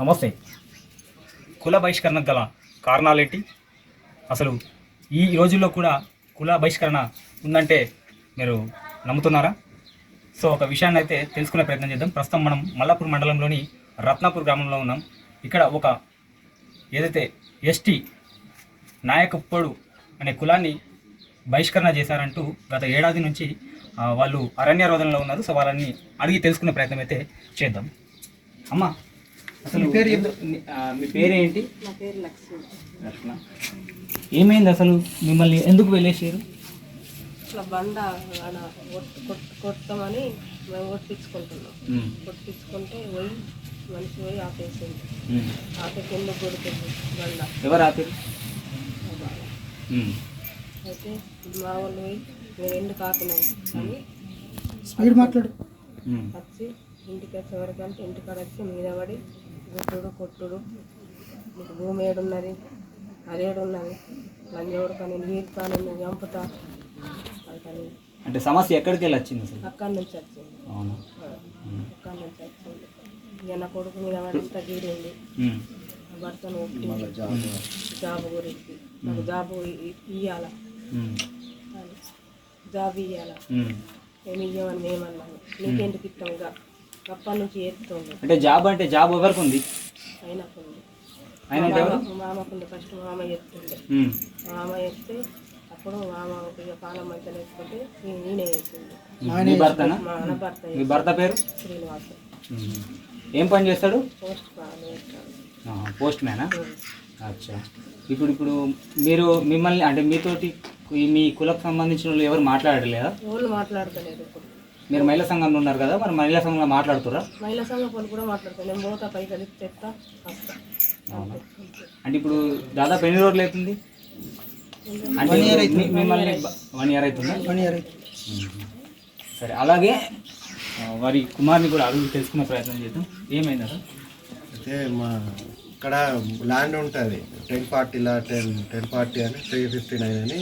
నమస్తే. కుల బహిష్కరణకు గల కారణాలేంటి? అసలు ఈ రోజుల్లో కూడా కుల బహిష్కరణ ఉందంటే మీరు నమ్ముతున్నారా? సో ఒక విషయాన్ని అయితే తెలుసుకునే ప్రయత్నం చేద్దాం. ప్రస్తుతం మనం మల్లాపూర్ మండలంలోని రత్నాపూర్ గ్రామంలో ఉన్నాం. ఇక్కడ ఒక ఏదైతే ఎస్టీ నాయకప్పడు అనే కులాన్ని బహిష్కరణ చేశారంటూ గత ఏడాది నుంచి వాళ్ళు అరణ్య రోధనలో ఉన్నారు. సో వాళ్ళని అడిగి తెలుసుకునే ప్రయత్నం అయితే చేద్దాం. అమ్మా అసలు మీ పేరు మీ పేరేంటి? నా పేరు లక్ష్మి. లక్ష్మణ ఏమైంది అసలు? మిమ్మల్ని ఎందుకు వెళ్ళేసారు ఇట్లా బండ ఆడ కొట్- కొట్- కొడతామని మేము కొట్టించుకుంటున్నాం. కొట్టించుకుంటే పోయి మనిషి పోయి ఆపేసింది. ఆపే కింద కొడుతుంది బండ? ఎవరు ఆపారు? అయితే మా వాళ్ళు పోయి మేము ఎందుకు ఆపినాం అని స్పీడ్ మాట్లాడు. వచ్చి ఇంటికి వచ్చేవరకు అంటే ఇంటికాడ వచ్చి మీద పడి గుట్టుడు కొట్టుడు. నీకు భూమి ఏడున్నది అదేడున్నది లంజోడు కానీ నీరు కానీ నువ్వు చంపుతా. అంటే సమస్య ఎక్కడికి వెళ్ళి వచ్చింది అసలు? అక్కడి నుంచి వచ్చింది. అవునా? అక్కడి నుంచి వచ్చింది. ఇక నా కొడుకు మీద పడంతా గీరింది భర్తను ఒప్పింది. జాబ్ గురించి. నాకు జాబ్ ఇవ్వాల ఉమ్. జాబ్ ఇవ్వాల ఉమ్. మేము ఇవ్వమని మేమన్నాము నీకెందుకు ఇస్తాం ఇక అప్పటి నుంచి అంటే జాబ్ అంటే జాబ్ ఎవరికి ఉంది ఆయన అంటే ఎవరు ఫస్ట్ మామ ఎత్తుండే ఉమ్. మామ ఎత్తే అప్పుడు మామ ఇక మంచిగా నేనే మీ భర్తనా? మా అన్న భర్త మీ భర్త పేరు? శ్రీనివాస. ఉమ్. ఏం పని చేస్తాడు? పోస్ట్ బాగానే పోస్ట్ మ్యానా? అచ్చా. ఇప్పుడు ఇప్పుడు మీరు మిమ్మల్ని అంటే మీతోటి ఈ మీ కులకు సంబంధించిన వాళ్ళు ఎవరు మాట్లాడలేదా? వాళ్ళు మాట్లాడతలేదు ఇప్పుడు. మీరు మహిళా సంఘంలో ఉన్నారు కదా మరి మహిళా సంఘంలో మాట్లాడుతురా మహిళా సంఘం వాళ్ళు కూడా మాట్లాడతారు. నేను పోతా తెస్తా వస్తా. అవునా? అంటే ఇప్పుడు దాదాపు ఎన్ని రోజులు అవుతుంది? అంటే మీ- మిమ్మల్ని వన్ ఇయర్ అవుతుందా? వన్ ఇయర్ అయితే సరే అలాగే ఆ, వారి కుమార్ని కూడా అడుగు తెలుసుకునే ప్రయత్నం చేద్దాం. ఏమైంది అయితే మా ఇక్కడ ల్యాండ్ ఉంటుంది. టెన్ ఫార్టీలా టెన్ టెన్ ఫార్టీ అని త్రీ ఫిఫ్టీ నైన్ అని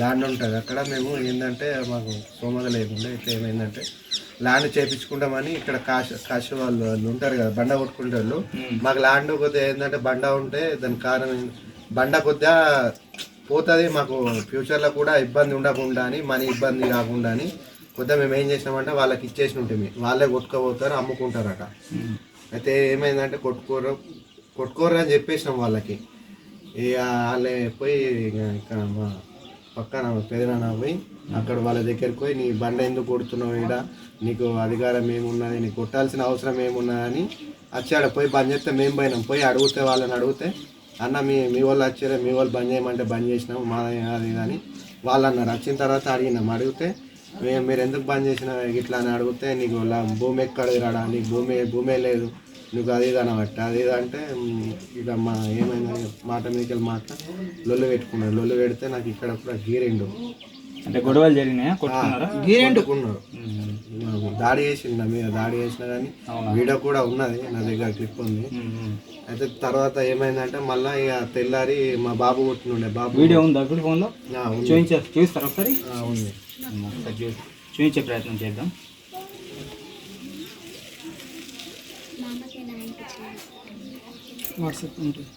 ల్యాండ్ ఉంటుంది. అక్కడ మేము ఏంటంటే మాకు సోమగ లేకుండా అయితే ఏమైందంటే ల్యాండ్ చేపించుకుంటామని ఇక్కడ కాశ కాశ వాళ్ళు వాళ్ళు ఉంటారు కదా బండ కొట్టుకుంటే వాళ్ళు మాకు ల్యాండ్ కొద్దిగా ఏంటంటే బండ ఉంటే దాని కారణం? బండ కొద్దిగా పోతుంది మాకు ఫ్యూచర్లో కూడా ఇబ్బంది ఉండకుండా అని మనీ ఇబ్బంది కాకుండా అని కొద్దిగా మేము ఏం చేసినామంటే వాళ్ళకి ఇచ్చేసి ఉంటుంది వాళ్ళే కొట్టుకోపోతారు అమ్ముకుంటారట. అయితే ఏమైందంటే కొట్టుకోరు కొట్టుకోరు అని చెప్పేసినాం వాళ్ళకి. ఇక వాళ్ళే పోయి ఇక ఇక్కడ మా పక్కన పెదనాన్న పోయి అక్కడ వాళ్ళ దగ్గరికి పోయి నీ బండ ఎందుకు కొడుతున్నావు ఈడ? నీకు అధికారం ఏమున్నది? నీకు కొట్టాల్సిన అవసరం ఏమున్నదని వచ్చాడు పోయి బంద్ చేస్తే మేము పోయినాం. పోయి అడిగితే వాళ్ళని అడిగితే అన్న మీ మీ వాళ్ళు వచ్చారే? మీ వాళ్ళు బంద్ చేయమంటే బంద్ చేసినాము మా అది కానీ అని వాళ్ళు అన్నారు. వచ్చిన తర్వాత అడిగినాం. అడిగితే మేము మీరు ఎందుకు బంద్ చేసిన ఇట్లా అని అడిగితే నీకు భూమి ఎక్కడ రాడా నీకు భూమి భూమే లేదు. నువ్వు అది ఇది అనబట్ట అది ఇది అంటే "మ్, ఇక మా ఏమైందని మాట మీదకి మాట లొల్లు పెట్టుకున్నాడు లొల్లు పెడితే నాకు ఇక్కడ కూడా గీరిండు అంటే గొడవలు జరిగినాయా. నాకు దాడి చేసిండు నా మీద దాడి చేసిన కానీ వీడియో కూడా ఉన్నది నా దగ్గర క్లిప్ ఉంది. అయితే తర్వాత ఏమైందంటే మళ్ళీ ఇక తెల్లారి మా బాబు కొట్టినుండే. బాబు వీడియో ఉందా? ఇప్పుడు ఫోన్లో? ఆ, ఉంది. చూపించే చూపిస్తారా ఒకసారి? ఉంది. చూపించే ప్రయత్నం చేద్దాం. వాట్సాప్ ఉంటుంది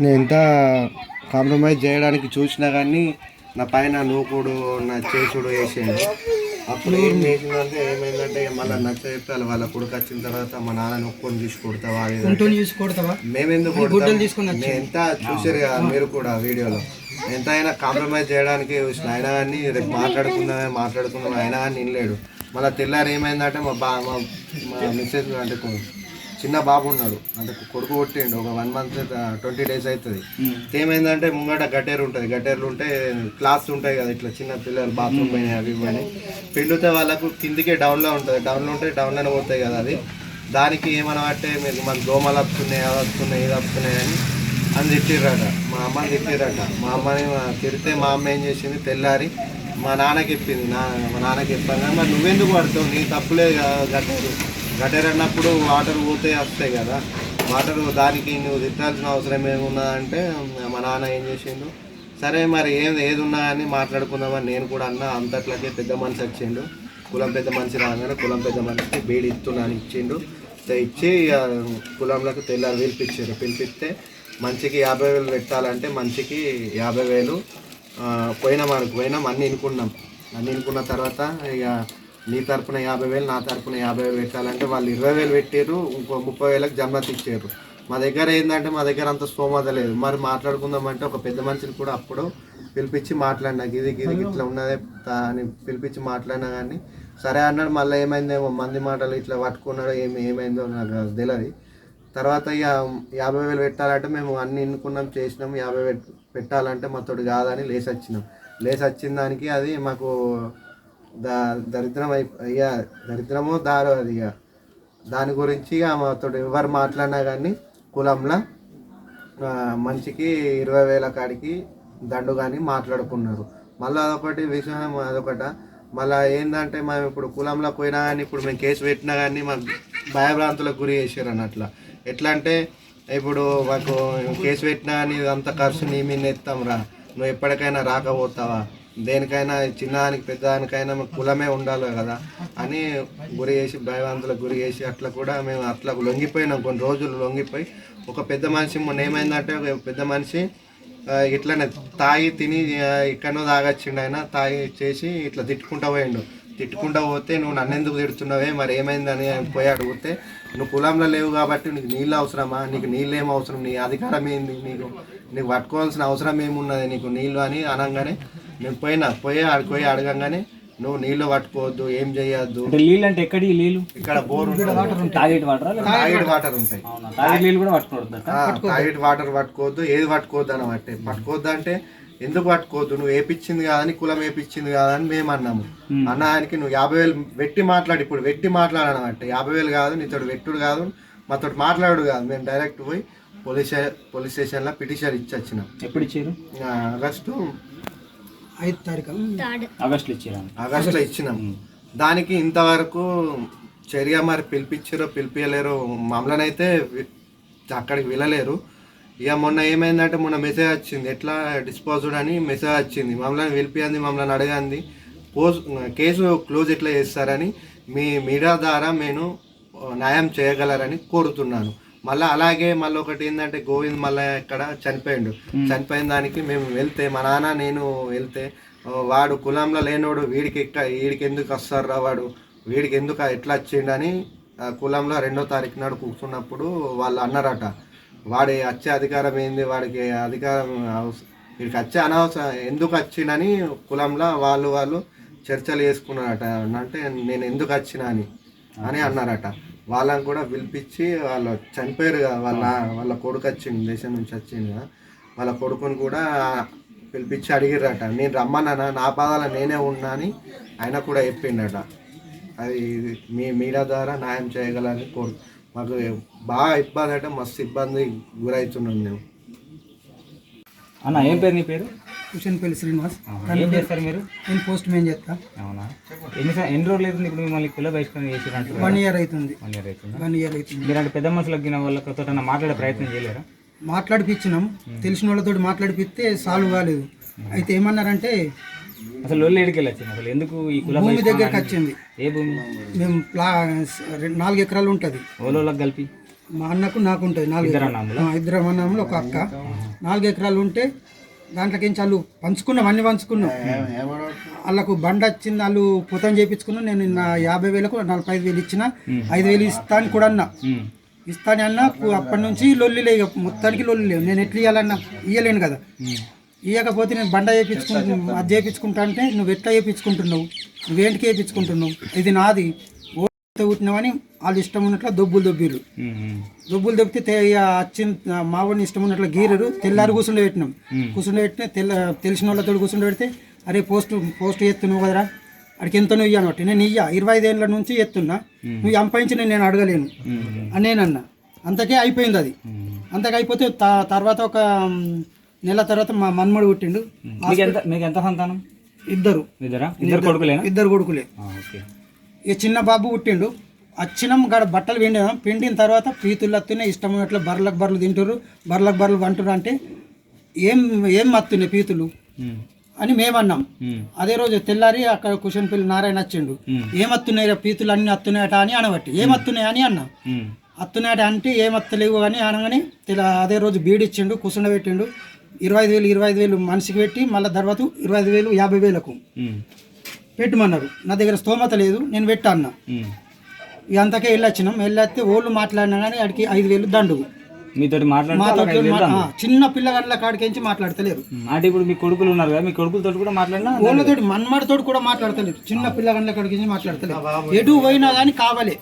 నేను ఎంత కాంప్రమైజ్ చేయడానికి చూసినా కానీ నా పైన నూకుడు నా చేసుడు వేసేయండి అప్పుడు ఏం చేసిందంటే ఏమైందంటే మళ్ళీ నచ్చ చెప్పాలి. వాళ్ళ కొడుకు వచ్చిన తర్వాత మా నాన్న నొక్కుని చూసి కొడతావా మేమెందుకు? నేను ఎంత చూసారు కదా మీరు కూడా వీడియోలో. ఎంత అయినా కాంప్రమైజ్ చేయడానికి చూసిన అయినా కానీ రేపు మాట్లాడుకుందామే మాట్లాడుకుందాం అయినా కానీ వినలేడు. మళ్ళీ తెల్లారి ఏమైందంటే మా బా మా మిస్సెస్ అంటే చిన్న బాబు ఉన్నాడు. అంటే కొడుకు కొట్టిండు ఒక వన్ మంత్ ట్వంటీ డేస్ అవుతుంది ఏమైందంటే ముంగట గటేరు ఉంటుంది. గటేర్లు ఉంటే క్లాస్ ఉంటాయి కదా ఇట్లా చిన్న పిల్లలు బాత్రూమ్ పోయినాయి అవి ఇవని పిండితే వాళ్ళకు కిందికే డౌన్లో ఉంటుంది. డౌన్లో ఉంటే డౌన్లోనే పోతాయి కదా అది. దానికి ఏమన్నా అంటే మీకు మన దోమలు వస్తున్నాయి అవి వస్తున్నాయి ఇది వస్తున్నాయి అని అని తిట్టిర్రట. మా అమ్మని తిట్టిర్రట. మా అమ్మని తిడితే మా అమ్మ ఏం చేసింది? తెల్లారి మా నాన్నకి చెప్పింది. నా మా నాన్నకి చెప్పాను. మరి నువ్వెందుకు పడతావు? నీ తప్పులే గా- గటేరు అన్నప్పుడు వాటర్ పోతే వస్తాయి కదా. వాటర్ దానికి నువ్వు తిట్టాల్సిన అవసరం ఏమున్నా అంటే మా నాన్న ఏం చేసిండు? సరే మరి ఏం ఏది ఉన్నా అని మాట్లాడుకుందామని నేను కూడా అన్న అంతట్లకే పెద్ద మనిషి వచ్చిండు. కులం పెద్ద మనిషి రాగానే కులం పెద్ద మనిషికి బీడి ఇస్తున్నాను ఇచ్చిండు. ఇచ్చి కులంలోకి తెల్లారు పిలిపించారు. పిలిపిస్తే మంచికి యాభై వేలు పెట్టాలంటే మంచికి యాభై వేలు పోయినాం అనుకు పోయినాం అన్నీ ఇనుకున్నాం. అన్నీ ఇనుకున్న తర్వాత ఇక నీ తరపున యాభై వేలు నా తరపున యాభై వేలు పెట్టాలంటే వాళ్ళు ఇరవై వేలు పెట్టారు ఇంకో ముప్పై వేలకు జమ్మత్ ఇచ్చారు మా దగ్గర ఏంటంటే మా దగ్గర అంత స్తోమత లేదు. మరి మాట్లాడుకుందామంటే ఒక పెద్ద మనిషిని కూడా అప్పుడు పిలిపించి మాట్లాడినా గిది గిది ఇట్లా ఉన్నదే అని పిలిపించి మాట్లాడినా కానీ సరే అన్నాడు మళ్ళీ ఏమైందేమో మంది మాటలు ఇట్లా పట్టుకున్నాడో ఏమి ఏమైందో నాకు తెలియదు తర్వాత ఇక యాభై వేలు పెట్టాలంటే మేము అన్ని ఎన్నుకున్నాం చేసినాం యాభై వేలు పెట్టాలంటే మాతోటి కాదని లేసి వచ్చినాం లేసి వచ్చిన దానికి అది మాకు దా దరిద్రం అయి ఇక దరిద్రమో దారో అది ఇక దాని గురించి ఇక మాతో ఎవరు మాట్లాడినా కానీ కులంలో మంచికి మనిషికి ఇరవై వేల కాడికి దండు కానీ మాట్లాడుకున్నారు. మళ్ళీ అదొకటి విషయం అదొకట. మళ్ళీ ఏంటంటే మేము ఇప్పుడు కులంలో పోయినా కానీ ఇప్పుడు మేము కేసు పెట్టినా కానీ మాకు భయభ్రాంతులకు గురి చేశారు అన్నట్ల. ఎట్లా అంటే ఇప్పుడు మాకు కేసు పెట్టినా కానీ ఇదంతా ఖర్చు నీ మీద ఎత్తాం రా నువ్వు ఎప్పటికైనా రాకపోతావా? దేనికైనా చిన్నదానికి పెద్దదానికైనా కులమే ఉండాలి కదా. అని గురి చేసి భయవంతులకు గురి చేసి అట్లా కూడా మేము అట్లా లొంగిపోయినాం. కొన్ని రోజులు లొంగిపోయి ఒక పెద్ద మనిషి మొన్న ఏమైందంటే ఒక పెద్ద మనిషి ఇట్లనే తాగి తిని ఆ, ఎక్కడనో తాగొచ్చిండు ఆయన. తాగి చేసి ఇట్లా తిట్టుకుంటా పోయిండు. తిట్టుకుంటా పోతే నువ్వు నన్ను ఎందుకు తిడుతున్నావే? మరి ఏమైందని? పోయి అడిగితే నువ్వు కులంలో లేవు కాబట్టి నీకు నీళ్ళు అవసరమా? నీకు నీళ్ళు ఏం అవసరం? నీ అధికారం ఏంది? నీకు నీకు పట్టుకోవాల్సిన అవసరం ఏమున్నది? నీకు నీళ్ళు అని అనగానే నేను పోయినా పోయి ఆడికి పోయి అడగంగానే నువ్వు నీళ్ళు పట్టుకోవద్దు ఏం చేయొద్దు. అంటే నీళ్ళు అంటే ఎక్కడి నీళ్ళు? ఇక్కడ బోర్ ఉంటుంది. వాటరా ఉంటాయి. నీళ్ళు కూడా పట్టుకోవద్దు? వాటర్ పట్టుకోవద్దు ఏది పట్టుకోవద్దు అనమాట పట్టుకోవద్దు అంటే ఎందుకు పట్టుకోవద్దు? నువ్వు ఏపిచ్చింది కాదని కులం ఏపిచ్చింది కాదని మేము అన్నాము. అన్న ఆయనకి నువ్వు యాభై వేలు వెట్టి మాట్లాడి ఇప్పుడు వెట్టి మాట్లాడనమాట యాభై వేలు కాదు నీతో వెట్టుడు కాదు మాతో మాట్లాడు కాదు. మేము డైరెక్ట్ పోయి పోలీస్ పోలీస్ స్టేషన్లో పిటిషన్ ఇచ్చి వచ్చినాం ఎప్పుడు ఇచ్చారు? ఆగస్టు ఐదు తారీఖు. ఆగస్టులో ఇచ్చినాం. దానికి ఇంతవరకు చర్య మరి పిలిపించారో పిలిపించలేరు మమ్మల్ని అయితే అక్కడికి వెళ్ళలేరు. ఇక మొన్న ఏమైందంటే మొన్న మెసేజ్ వచ్చింది. ఎట్లా డిస్పోజ్డ్ అని మెసేజ్ వచ్చింది. మమ్మల్ని పిలిపించింది మమ్మల్ని అడగంది పోజ్ కేసు క్లోజ్ ఎట్లా చేస్తారని మీ మీడియా ద్వారా నేను న్యాయం చేయగలరని కోరుతున్నాను. మళ్ళీ అలాగే మళ్ళీ ఒకటి ఏంటంటే గోవింద్ మళ్ళీ ఇక్కడ చనిపోయిండు. చనిపోయిన దానికి మేము వెళ్తే మా నాన్న నేను వెళ్తే "ఓ, వాడు కులంలో లేనోడు వీడికి ఎక్క వీడికి ఎందుకు వస్తారా వాడు వీడికి ఎందుకు ఎట్లా వచ్చిండని కులంలో రెండో తారీఖు నాడు కూర్చున్నప్పుడు వాళ్ళు అన్నారట. వాడి వచ్చే అధికారం ఏంది? వాడికి అధికారం వీడికి వచ్చే అనవసరం ఎందుకు వచ్చిండని కులంలో వాళ్ళు వాళ్ళు చర్చలు చేసుకున్నారట. అంటే నేను ఎందుకు వచ్చినా అని అని అన్నారట. వాళ్ళని కూడా పిలిపించి వాళ్ళు చనిపోయారు కదా వాళ్ళ వాళ్ళ కొడుకు వచ్చింది దేశం నుంచి వచ్చింది కదా వాళ్ళ కొడుకుని కూడా పిలిపించి అడిగిర్రట. నేను రమ్మన్నానా నా పాదాల నేనే ఉన్నా అని ఆయన కూడా చెప్పిండట. అది మీ మీడియా ద్వారా న్యాయం చేయగలని కోరు మాకు బాగా ఇబ్బంది అంటే మస్తు ఇబ్బంది గురవుతున్నాం మేము. అన్న ఏం పేరు నీ పేరు? కుషన్పల్లి శ్రీనివాస్. ఏం చేస్తారు మీరు? నేను పోస్ట్ మ్యాన్ చేస్తా. అవునా? ఎన్ని ఎన్ని రోజులు అవుతుంది ఇప్పుడు మిమ్మల్ని కుల బహిష్కరణ చేసిరంటారు వన్ ఇయర్ అవుతుంది. వన్ ఇయర్ అవుతుందా? వన్ ఇయర్ అవుతుంది. మీరంటే పెద్ద మనుషులకు గిన వాళ్ళతో మాట్లాడే ప్రయత్నం చేయలేరా? మాట్లాడిపించినాం. తెలిసిన వాళ్ళతో మాట్లాడిపిస్తే సాల్వ్ కాలేదు. అయితే ఏమన్నారంటే అసలు లొల్లి ఎడికి వెళ్ళొచ్చింది? అసలు ఎందుకు ఈ కుల భూమి దగ్గరికి వచ్చింది. ఏ భూమి? మేము ప్లా నాలుగు ఎకరాలు ఉంటుంది. ఓలోళ్ళకి కలిపి? మా అన్నకు నాకు ఉంటుంది నాలుగు ఇద్దరు? ఆ, ఇద్దరు అన్నములు ఒక అక్క. నాలుగు ఎకరాలు ఉంటే దాంట్లోకి వాళ్ళు పంచుకున్నాం అన్ని పంచుకున్నాం. వాళ్ళకు బండ వచ్చింది వాళ్ళు పుతం చేయించుకున్నాం. నేను నా యాభై వేలకు నలభై ఐదు వేలు ఇచ్చిన. ఐదు వేలు ఇస్తాను కూడా అన్నా. ఇస్తాను అన్న అప్పటి నుంచి లొల్లిలే ఇక మొత్తానికి లొల్లి లేవు. నేను ఎట్లా ఇవ్వాలన్నా ఇయ్యలేను కదా. ఇవ్వకపోతే నేను బండ చేయించుకుంటు అది చేయించుకుంటా అంటే నువ్వు ఎట్లా చేయించుకుంటున్నావు? నువ్వేంటికి చేయించుకుంటున్నావు? ఇది నాది. పుట్టినామని వాళ్ళు ఇష్టం ఉన్నట్లు దొబ్బులు దొబ్బిరు దొబ్బులు దొబ్బితే వచ్చిన మా వాడిని ఇష్టం ఉన్నట్లు గీరరు. తెల్లారి కూర్చుండే పెట్టినాం. కూర్చుండే పెట్టిన తెల్ల తెలిసిన వాళ్ళతో కూర్చుండే పెడితే అరే పోస్ట్ పోస్ట్ ఎత్తున్నావు కదరా. అడికి ఎంత నువ్వు అనమాట నేను ఇయ్య. ఇరవై ఐదేళ్ళ నుంచి ఎత్తున్నా. నువ్వు సంపాదించి నేను అడగలేను. అని నేనన్నా. అంతకే అయిపోయింది అది. అంతకే అయిపోతే తర్వాత ఒక నెల తర్వాత మా మన్మడు పుట్టిండు. మీకు ఎంత మీకు ఎంత సంతానం? ఇద్దరు. ఇద్దరా? కొడుకులేనా? ఇద్దరు కొడుకులే. ఇక చిన్న బాబు పుట్టిండు. వచ్చినాం గడ బట్టలు పిండినాం పిండిన తర్వాత పీతులు అత్తున్నాయి ఇష్టం ఉన్నట్లు బర్లకు బర్రెలు తింటారు బర్లకు బర్రెలు వంటారు అంటే ఏం ఏం మత్తున్నాయి పీతులు. అని మేమన్నాం. అదే రోజు తెల్లారి అక్కడ కుషన్ పిల్లి నారాయణ వచ్చిండు ఏం అత్తున్నాయి రా పీతులు అన్ని అత్తున్నాయట అని అనబట్టి. ఏం అత్తున్నాయి అని అన్నా. అత్తున్నాయట అంటే ఏం అత్తలేవు అని అనగానే అదే రోజు బీడిచ్చిండు కుసుండ పెట్టిండు. ఇరవై ఐదు వేలు ఇరవై ఐదు వేలు మనిషికి పెట్టి మళ్ళీ తర్వాత ఇరవై ఐదు వేలు యాభై వేలకు. పెట్టమన్నారు. నా దగ్గర స్తోమత లేదు నేను పెట్టా అన్నా. ఇక అంతకే వెళ్ళొచ్చినాం. వెళ్ళొస్తే ఓళ్ళు మాట్లాడినా కానీ ఆడికి ఐదు వేలు దండు మీతోటి మాట్లాడితే మాతో వాళ్ళకి ఐదు వేలు మా- ఆ, చిన్న పిల్లగాళ్ళ కాడికించి మాట్లాడతలేరు. అంటే ఇప్పుడు మీ కొడుకులు ఉన్నారు కదా మీ కొడుకులతో కూడా మాట్లాడినా? ఓళ్ళతోటి మన్మడితోటి కూడా మాట్లాడతలేరు. చిన్న పిల్లగాళ్ళ కాడికించి మాట్లాడతలేరు. ఎటు పోయినా కానీ కావాలి.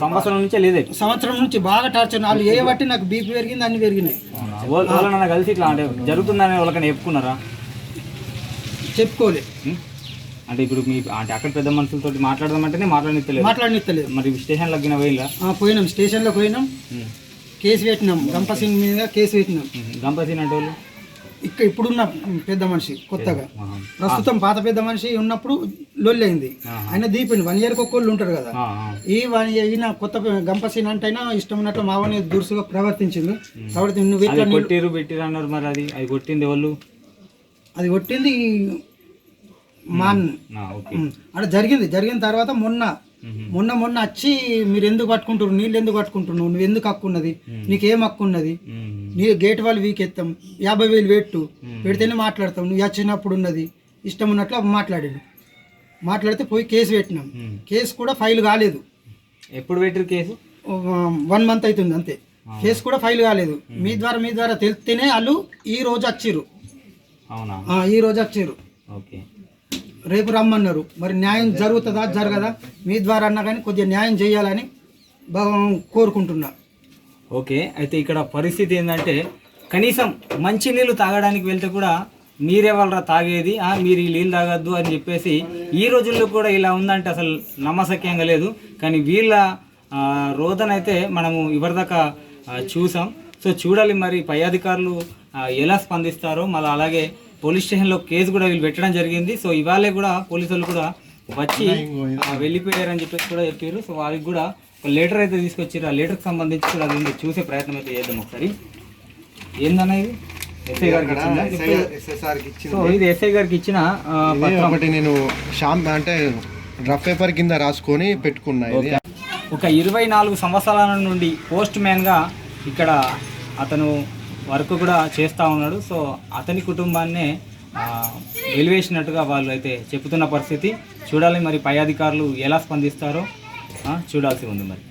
సంవత్సరం నుంచే లేదే. సంవత్సరం నుంచి బాగా టార్చర్ వాళ్ళు ఏ బట్టి నాకు బీపీ పెరిగింది అన్ని పెరిగినాయి. వాళ్ళ కలిసి ఇట్లా అంటే జరుగుతుందని వాళ్ళకని చెప్పుకున్నారా? చెప్పుకోలే. ఉమ్. అంటే ఇప్పుడు మీ అంటే అక్కడ పెద్ద మనుషులతో మాట్లాడదామంటేనే మాట్లాడనిస్తలేదు మాట్లాడనిస్తలేదు మరి స్టేషన్ లగ్గిన పోయిలా పోయినాం. స్టేషన్లో పోయినాం. కేసు పెట్టినాం. గంపసింగ్ మీద కేసు పెట్టినాం. గంపసీన్ అంటే వాళ్ళు? ఇక్కడ ఇప్పుడున్న పెద్ద మనిషి కొత్తగా. ప్రస్తుతం పాత పెద్ద మనిషి ఉన్నప్పుడు లొల్లి అయింది ఆహా. ఆయన దీపిండి వన్ ఇయర్కి ఒక్కళ్ళు ఉంటారు కదా. ఈ వన్ ఈయన కొత్త గంపసీన్ అంటే అయినా ఇష్టం ఉన్నట్లు మావని దురుసుగా ప్రవర్తించింది. కాబట్టి నువ్వు పెట్టిరు అన్నారు మరి అది. అది కొట్టింది వాళ్ళు అది కొట్టింది మా అన్న. ఉమ్. అక్కడ జరిగింది. జరిగిన తర్వాత మొన్న. మొన్న మొన్న వచ్చి మీరు ఎందుకు పట్టుకుంటారు నీళ్ళు ఎందుకు పట్టుకుంటున్నావు నువ్వు ఎందుకు హక్కు ఉన్నది? నీకేం హక్కు ఉన్నది? ఉమ్. నీ గేట్ వాళ్ళు వీకెత్తాం యాభై వేలు పెట్టు. పెడితేనే మాట్లాడతాం. నువ్వు వచ్చినప్పుడు ఉన్నది. ఇష్టం ఉన్నట్లు మాట్లాడాడు. మాట్లాడితే పోయి కేసు పెట్టినాం. కేసు కూడా ఫైల్ కాలేదు. ఎప్పుడు పెట్టిరు కేసు? వన్ మంత్ అవుతుంది అంతే. కేసు కూడా ఫైల్ కాలేదు. మీ ద్వారా మీ ద్వారా తెలిస్తేనే వాళ్ళు ఈ రోజు వచ్చిర్రు. ఈ రోజు వచ్చిర్రు. ఓకే. రేపు రమ్మన్నారు. మరి న్యాయం జరుగుతుందా? జరగదా? మీ ద్వారా అన్నా కానీ కొద్దిగా న్యాయం చేయాలని బాగా కోరుకుంటున్నా. ఓకే అయితే ఇక్కడ పరిస్థితి ఏంటంటే కనీసం మంచి నీళ్ళు తాగడానికి వెళ్తే కూడా మీరేవాళ్ళరా తాగేది మీరు ఈ నీళ్ళు తాగద్దు అని చెప్పేసి ఈ రోజుల్లో కూడా ఇలా ఉందంటే అసలు నమ్మసక్యంగా లేదు. కానీ వీళ్ళ రోదనైతే మనము ఇవరిదాకా చూసాం. సో చూడాలి మరి పై అధికారులు ఎలా స్పందిస్తారో మళ్ళీ అలాగే పోలీస్ స్టేషన్లో కేసు కూడా వీళ్ళు పెట్టడం జరిగింది. సో ఇవాళే కూడా పోలీసులు కూడా వచ్చి ఆ, వెళ్ళిపోయారని చెప్పేసి కూడా చెప్పారు. సో వారికి కూడా ఒక లెటర్ అయితే తీసుకొచ్చారు. ఆ లెటర్కి సంబంధించి కూడా అది చూసే ప్రయత్నం అయితే చేద్దాం ఒకసారి. ఏందన్న ఇది? ఎస్ఐ గారికి సో ఇది ఎస్ఐ గారికి ఇచ్చిన ఒకటి నేను అంటే రఫ్ పేపర్ కింద రాసుకొని పెట్టుకున్నా ఇది. ఒక ఇరవై నాలుగు సంవత్సరాల నుండి పోస్ట్ మ్యాన్గా ఇక్కడ అతను వర్క్ కూడా చేస్తూ ఉన్నాడు. సో అతని కుటుంబాన్నే వెలివేసినట్టుగా వాళ్ళు అయితే చెప్తున్న పరిస్థితి. చూడాలి మరి పై అధికారులు ఎలా స్పందిస్తారో. చూడాల్సి ఉంది మరి.